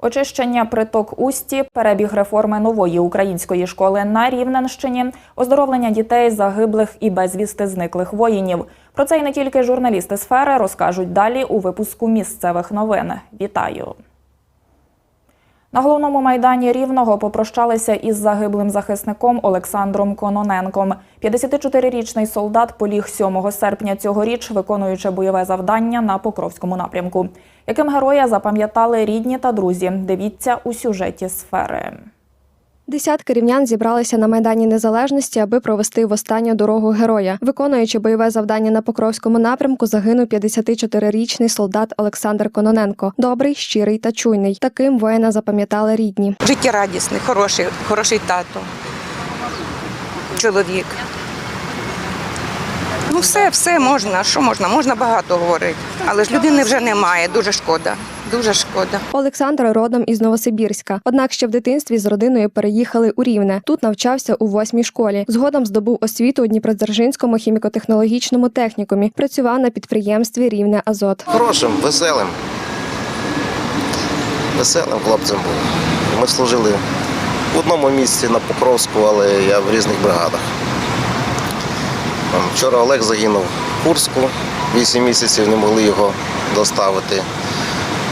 Очищення приток Усті, перебіг реформи нової української школи на Рівненщині, оздоровлення дітей, загиблих і безвісти зниклих воїнів. Про це і не тільки журналісти сфери розкажуть далі у випуску місцевих новин. Вітаю! На головному майдані Рівного попрощалися із загиблим захисником Олександром Кононенком. 54-річний солдат поліг 7 серпня цьогоріч, виконуючи бойове завдання на Покровському напрямку. Яким героя запам'ятали рідні та друзі? Дивіться у сюжеті сфери. Десятки рівнян зібралися на майдані незалежності, аби провести в останню дорогу героя. Виконуючи бойове завдання на Покровському напрямку, загинув 54-річний солдат Олександр Кононенко. Добрий, щирий та чуйний. Таким воїна запам'ятали рідні. життєрадісний, хороший, хороший тато, чоловік. Ну, все, все можна. Що можна? Можна багато говорити. Але ж людини вже немає. Дуже шкода. Дуже шкода. Олександр родом із Новосибірська. Однак ще в дитинстві з родиною переїхали у Рівне. Тут навчався у восьмій школі. Згодом здобув освіту у Дніпродзержинському хіміко-технологічному технікумі. Працював на підприємстві Рівне Азот. Хорошим, веселим. Веселим хлопцем був. Ми служили в одному місці на Покровську, але я в різних бригадах. Там Вчора Олег загинув в Курську, вісім місяців не могли його доставити.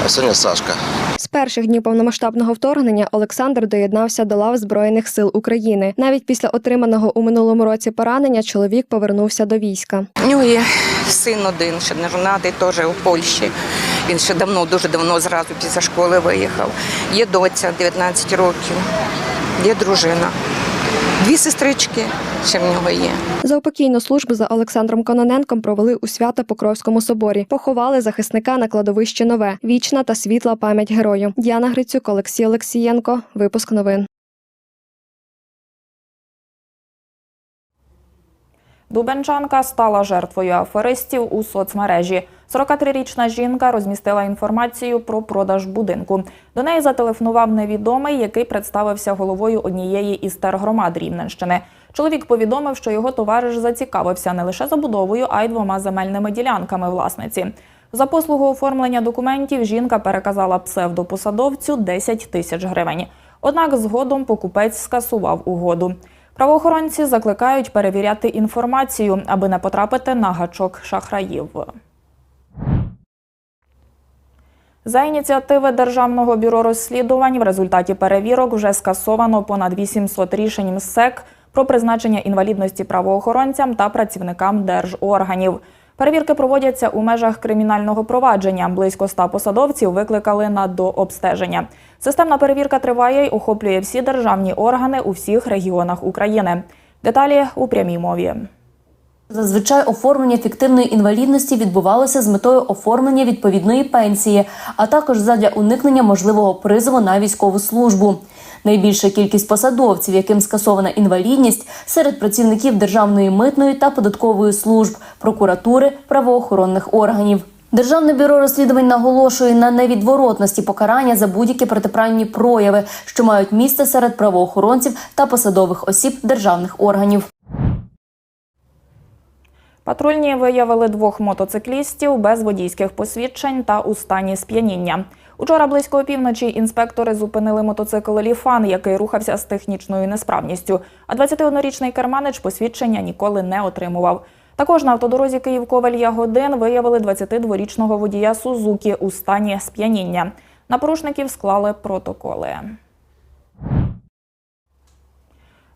А сьогодні Сашка. З перших днів повномасштабного вторгнення Олександр доєднався до лав Збройних сил України. Навіть після отриманого у минулому році поранення чоловік повернувся до війська. У нього є син один, ще не жонатий, теж у Польщі. Він ще давно, дуже давно зразу після школи виїхав. Є доця 19 років, є дружина. Дві сестрички ще в нього є. Заупокійну службу за Олександром Кононенком провели у свято Покровському соборі. Поховали захисника на кладовищі Нове. Вічна та світла пам'ять герою. Діана Грицюк, Олексій Олексієнко. Випуск новин. Дубенчанка стала жертвою аферистів у соцмережі. 43-річна жінка розмістила інформацію про продаж будинку. До неї зателефонував невідомий, який представився головою однієї із тергромад Рівненщини. Чоловік повідомив, що його товариш зацікавився не лише забудовою, а й двома земельними ділянками власниці. За послугу оформлення документів жінка переказала псевдопосадовцю 10 тисяч гривень. Однак згодом покупець скасував угоду. Правоохоронці закликають перевіряти інформацію, аби не потрапити на гачок шахраїв. За ініціативи Державного бюро розслідувань в результаті перевірок вже скасовано понад 800 рішень МСЕК про призначення інвалідності правоохоронцям та працівникам держорганів. Перевірки проводяться у межах кримінального провадження. Близько 100 посадовців викликали на дообстеження. Системна перевірка триває й охоплює всі державні органи у всіх регіонах України. Деталі у прямій мові. Зазвичай оформлення фіктивної інвалідності відбувалося з метою оформлення відповідної пенсії, а також задля уникнення можливого призову на військову службу. Найбільша кількість посадовців, яким скасована інвалідність, серед працівників Державної митної та податкової служб, прокуратури, правоохоронних органів. Державне бюро розслідувань наголошує на невідворотності покарання за будь-які протиправні прояви, що мають місце серед правоохоронців та посадових осіб державних органів. Патрульні виявили двох мотоциклістів без водійських посвідчень та у стані сп'яніння. Учора близько опівночі інспектори зупинили мотоцикл Ліфан, який рухався з технічною несправністю. А 21-річний керманич посвідчення ніколи не отримував. Також на автодорозі Київ-Ковель-Ягодин виявили 22-річного водія Сузукі у стані сп'яніння. На порушників склали протоколи.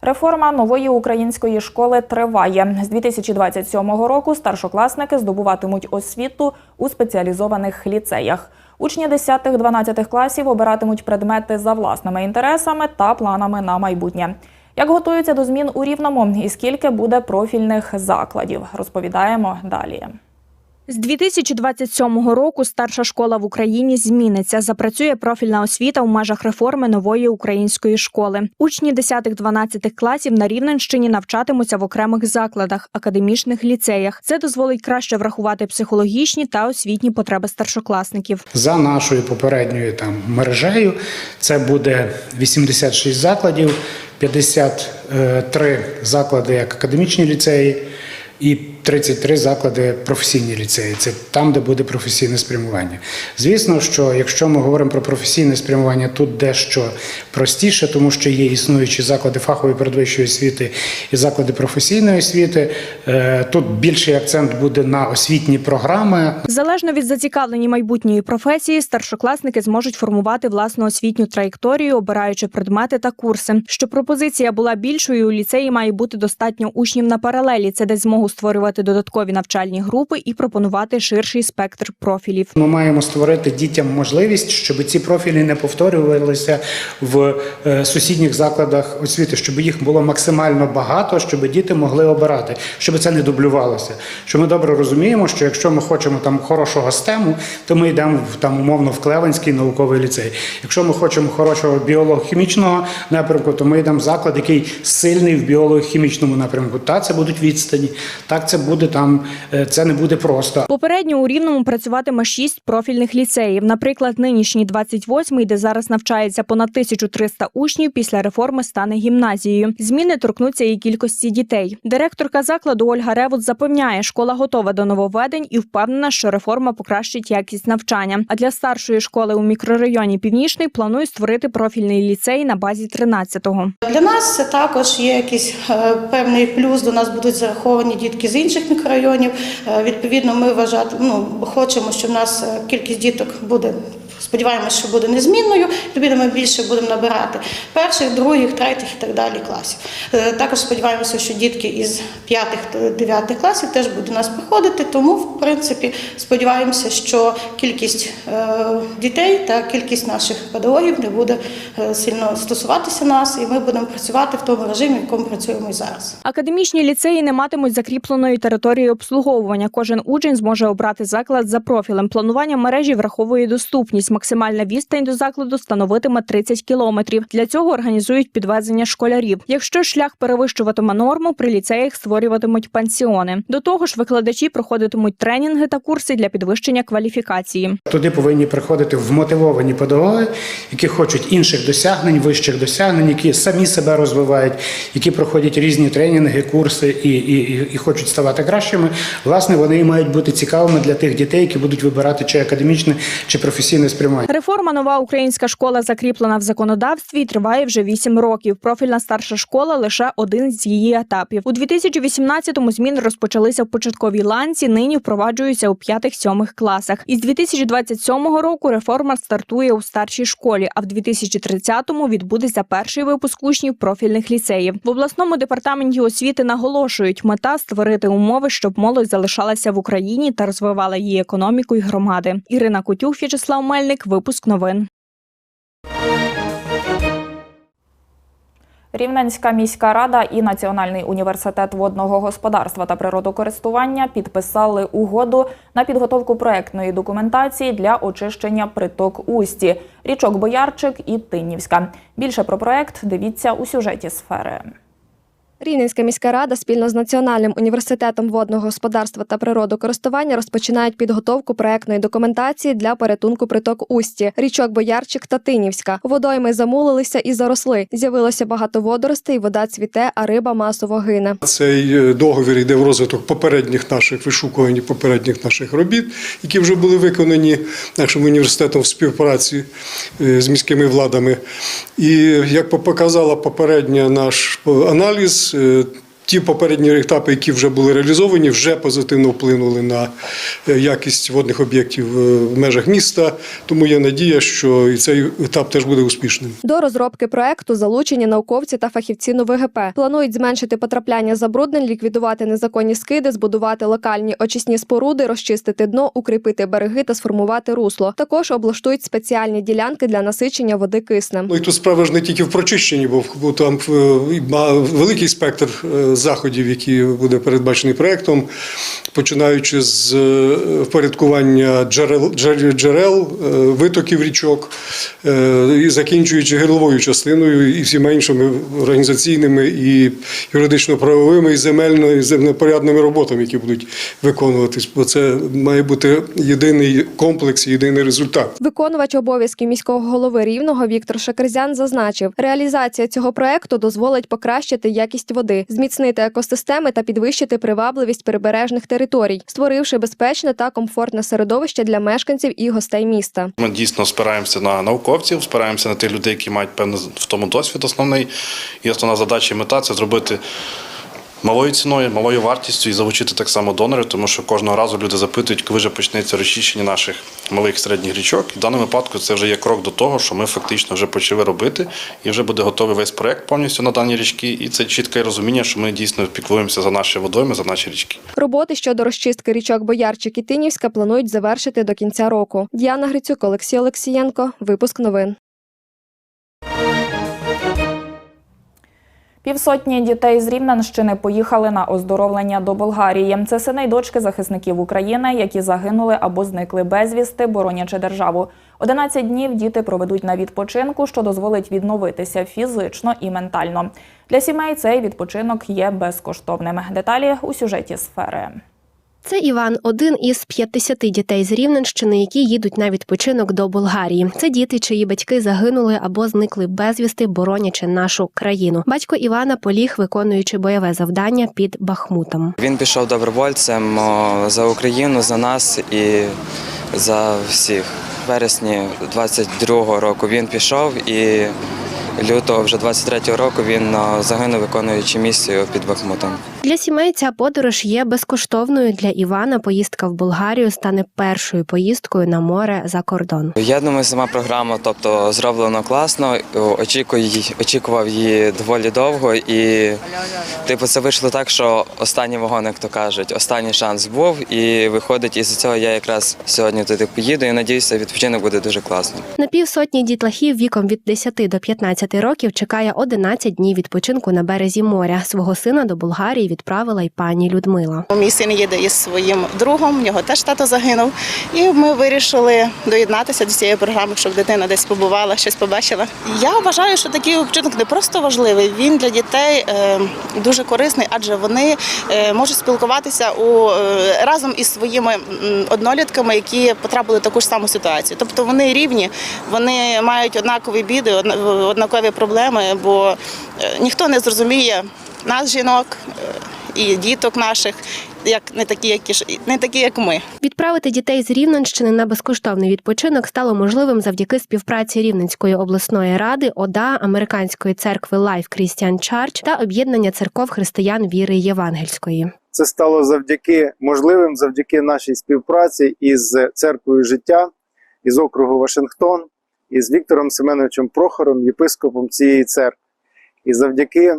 Реформа нової української школи триває. З 2027 року старшокласники здобуватимуть освіту у спеціалізованих ліцеях. Учні 10-12 класів обиратимуть предмети за власними інтересами та планами на майбутнє. Як готуються до змін у Рівному і скільки буде профільних закладів, розповідаємо далі. З 2027 року старша школа в Україні зміниться. Запрацює профільна освіта в межах реформи нової української школи. Учні 10-12 класів на Рівненщині навчатимуться в окремих закладах, академічних ліцеях. Це дозволить краще врахувати психологічні та освітні потреби старшокласників. За нашою попередньою там мережею це буде 86 закладів, 53 заклади як академічні ліцеї і 33 заклади професійні ліцеї. Це там, де буде професійне спрямування. Звісно, що якщо ми говоримо про професійне спрямування, тут дещо простіше, тому що є існуючі заклади фахової передвищої освіти і заклади професійної освіти. Е, Тут більший акцент буде на освітні програми, Залежно від зацікавлені майбутньої професії, старшокласники зможуть формувати власну освітню траєкторію, обираючи предмети та курси. Щоб пропозиція була більшою, у ліцеї має бути достатньо учнів на паралелі. Це дасть змогу створювати додаткові навчальні групи і пропонувати ширший спектр профілів. Ми маємо створити дітям можливість, щоб ці профілі не повторювалися в е, сусідніх закладах освіти, щоб їх було максимально багато, щоб діти могли обирати, щоб це не дублювалося. Що ми добре розуміємо, що якщо ми хочемо там хорошого стему, то ми йдемо в там умовно в Клевенський науковий ліцей. Якщо ми хочемо хорошого біолого-хімічного напрямку, то ми йдемо в заклад, який сильний в біолого-хімічному напрямку. Та це будуть відстані, так це буде там, е, це не буде просто. Попередньо у Рівному працюватиме шість профільних ліцеїв. Наприклад, нинішній 28-й, де зараз навчається понад 1300 учнів, після реформи стане гімназією. Зміни торкнуться і кількості дітей. Директорка закладу Ольга Ревут запевняє, школа готова до нововведень і впевнена, що реформа покращить якість навчання. А для старшої школи у мікрорайоні Північний планують створити профільний ліцей на базі 13-го. Для нас це також є якийсь е, певний плюс. До нас будуть зараховані дітки з інших мікрорайонів. Е, Відповідно, ми вважати, ну хочемо, щоб в нас е, кількість діток буде. Сподіваємось, що буде незмінною. Відповідно, ми більше будемо набирати перших, других, третіх і так далі класів. Е, Також сподіваємося, що дітки із п'ятих та дев'ятих класів теж будуть до нас приходити. Тому, в принципі, сподіваємося, що кількість е, дітей та кількість наших педагогів не буде е, сильно стосуватися нас, і ми будемо працювати в тому режимі, в якому працюємо і зараз. Академічні ліцеї не матимуть закріпленої території обслуговування. Кожен учень зможе обрати заклад за профілем. Планування мережі враховує доступність. Максимальна відстань до закладу становитиме 30 кілометрів. Для цього організують підвезення школярів. Якщо шлях перевищуватиме норму, при ліцеях створюватимуть пансіони. До того ж, викладачі проходитимуть тренінги та курси для підвищення кваліфікації. Туди повинні приходити вмотивовані педагоги, які хочуть інших досягнень, вищих досягнень, які самі себе розвивають, які проходять різні тренінги, курси і, і, і, хочуть ставати кращими. Власне, вони мають бути цікавими для тих дітей, які будуть вибирати чи академічне, чи професійне спрямування. Реформа нова українська школа закріплена в законодавстві і триває вже 8 років. Профільна старша школа лише один з її етапів. У 2018-му зміни розпочалися в початковій ланці. Нині впроваджуються у 5-7 класах. Із 2027 року реформа стартує у старшій школі. А в 2030-му відбудеться перший випуск учнів профільних ліцеїв. В обласному департаменті освіти наголошують, мета створити умови, щоб молодь залишалася в Україні та розвивала її економіку і громади. Ірина Кутюх, В'ячеслав Мельник. Випуск новин. Рівненська міська рада і Національний університет водного господарства та природокористування підписали угоду на підготовку проектної документації для очищення приток Усті, річок Боярчик і Тиннівська. Більше про проект дивіться у сюжеті сфери. Рівненська міська рада спільно з Національним університетом водного господарства та природокористування розпочинають підготовку проектної документації для порятунку приток Усті, річок Боярчик та Тинівська. Водойми замулилися і заросли. З'явилося багато водоростей, вода цвіте, а риба масово гине. Цей е, договір йде в розвиток попередніх наших вишукувань, попередніх наших робіт, які вже були виконані нашим університетом в співпраці е, з міськими владами. І як показала попередня наш аналіз, uh, ті попередні етапи, які вже були реалізовані, вже позитивно вплинули на е, якість водних об'єктів е, в межах міста. Тому є надія, що і цей етап теж буде успішним. До розробки проекту залучені науковці та фахівці НУВГП. Планують зменшити потрапляння забруднень, ліквідувати незаконні скиди, збудувати локальні очисні споруди, розчистити дно, укріпити береги та сформувати русло. Також облаштують спеціальні ділянки для насичення води киснем. Ну і тут справа ж не тільки в прочищенні, бо, там е, великий спектр заходів, які буде передбачений проектом, починаючи з е, впорядкування джерел, джер- джерел е, витоків річок, е, і закінчуючи гирловою частиною і всіма іншими організаційними і юридично-правовими, і земельно, і землепорядними роботами, які будуть виконуватись. Бо це має бути єдиний комплекс, єдиний результат. Виконувач обов'язків міського голови рівного Віктор Шакерзян зазначив, реалізація цього проекту дозволить покращити якість води, зміцнити зміцнити екосистеми та підвищити привабливість прибережних територій, створивши безпечне та комфортне середовище для мешканців і гостей міста. Ми дійсно спираємося на науковців, спираємося на тих людей, які мають певний в тому досвід основний. І основна задача і мета це зробити малою ціною, малою вартістю і залучити так само донорів, тому що кожного разу люди запитують, коли вже почнеться розчищення наших малих середніх річок. І в даному випадку це вже є крок до того, що ми фактично вже почали робити, і вже буде готовий весь проект повністю на дані річки. І це чітке розуміння, що ми дійсно піклуємося за наші водойми, за наші річки. Роботи щодо розчистки річок Боярчик і Тинівська планують завершити до кінця року. Діана Грицюк, Олексій Олексієнко. Випуск новин. Півсотні дітей з Рівненщини поїхали на оздоровлення до Болгарії. Це сини й дочки захисників України, які загинули або зникли безвісти, боронячи державу. 11 днів діти проведуть на відпочинку, що дозволить відновитися фізично і ментально. Для сімей цей відпочинок є безкоштовним. Деталі у сюжеті сфери. Це Іван, один із 50 дітей з Рівненщини, які їдуть на відпочинок до Болгарії. Це діти, чиї батьки загинули або зникли безвісти, боронячи нашу країну. Батько Івана поліг, виконуючи бойове завдання під Бахмутом. Він пішов добровольцем за Україну, за нас і за всіх. В вересні 22-го року він пішов і лютого вже 23-го року він загинув, виконуючи місію під Бахмутом. Для сімей ця подорож є безкоштовною. Для Івана поїздка в Болгарію стане першою поїздкою на море за кордон. Я думаю, сама програма, тобто зроблено класно. Очікую, очікував її доволі довго, і типу це вийшло так, що останній вагон, як то кажуть, останній шанс був, і виходить, із цього я якраз сьогодні туди поїду. І надіюся, відпочинок буде дуже класним. На півсотні дітлахів віком від 10 до 15 років чекає 11 днів відпочинку на березі моря. Свого сина до Болгарії відправила й пані Людмила. Мій син їде із своїм другом, в нього теж тато загинув. І ми вирішили доєднатися до цієї програми, щоб дитина десь побувала, щось побачила. Я вважаю, що такий відпочинок не просто важливий, він для дітей е, дуже корисний, адже вони е, можуть спілкуватися у, е, разом із своїми однолітками, які потрапили в таку ж саму ситуацію. Тобто вони рівні, вони мають однакові біди, одна- однакові проблеми, бо ніхто не зрозуміє нас, жінок. е, і діток наших, як не такі, як ж- не такі, як ми. Відправити дітей з Рівненщини на безкоштовний відпочинок стало можливим завдяки співпраці Рівненської обласної ради, ОДА, Американської церкви Life Christian Church та об'єднання церков християн віри Євангельської. Це стало завдяки можливим завдяки нашій співпраці із церквою життя, із округу Вашингтон, із Віктором Семеновичем Прохором, єпископом цієї церкви. І завдяки,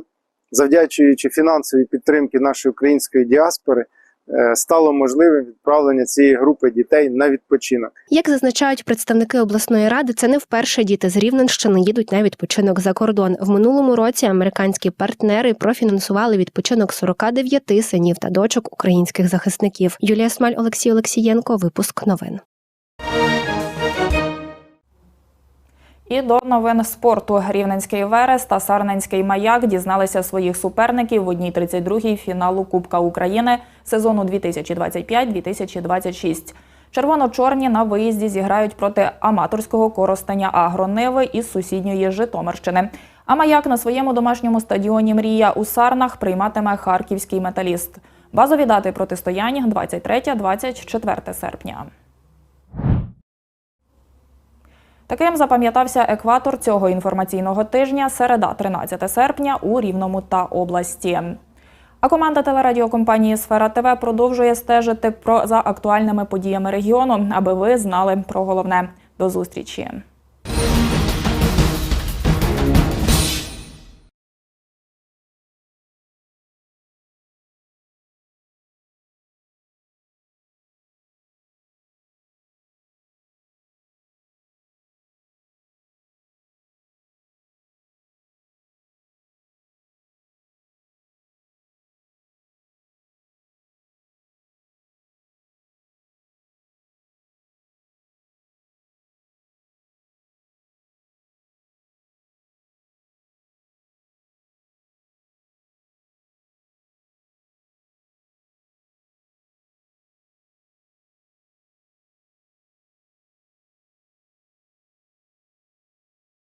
завдячуючи фінансовій підтримки нашої української діаспори, е, стало можливим відправлення цієї групи дітей на відпочинок. Як зазначають представники обласної ради, це не вперше діти з Рівненщини їдуть на відпочинок за кордон. В минулому році американські партнери профінансували відпочинок 49 синів та дочок українських захисників. Юлія Смаль, Олексій Олексієнко. Випуск новин. І до новин спорту Рівненський Верес та Сарненський Маяк дізналися своїх суперників в одній 32-й фіналу Кубка України сезону 2025-2026. Червоно-чорні на виїзді зіграють проти аматорського коростеня Агроневи із сусідньої Житомирщини. А маяк на своєму домашньому стадіоні Мрія у Сарнах прийматиме харківський металіст. Базові дати протистояння 23-24 серпня. Таким запам'ятався екватор цього інформаційного тижня, середа, 13 серпня у Рівному та області. А команда телерадіокомпанії Сфера ТВ продовжує стежити про за актуальними подіями регіону, аби ви знали про головне. До зустрічі.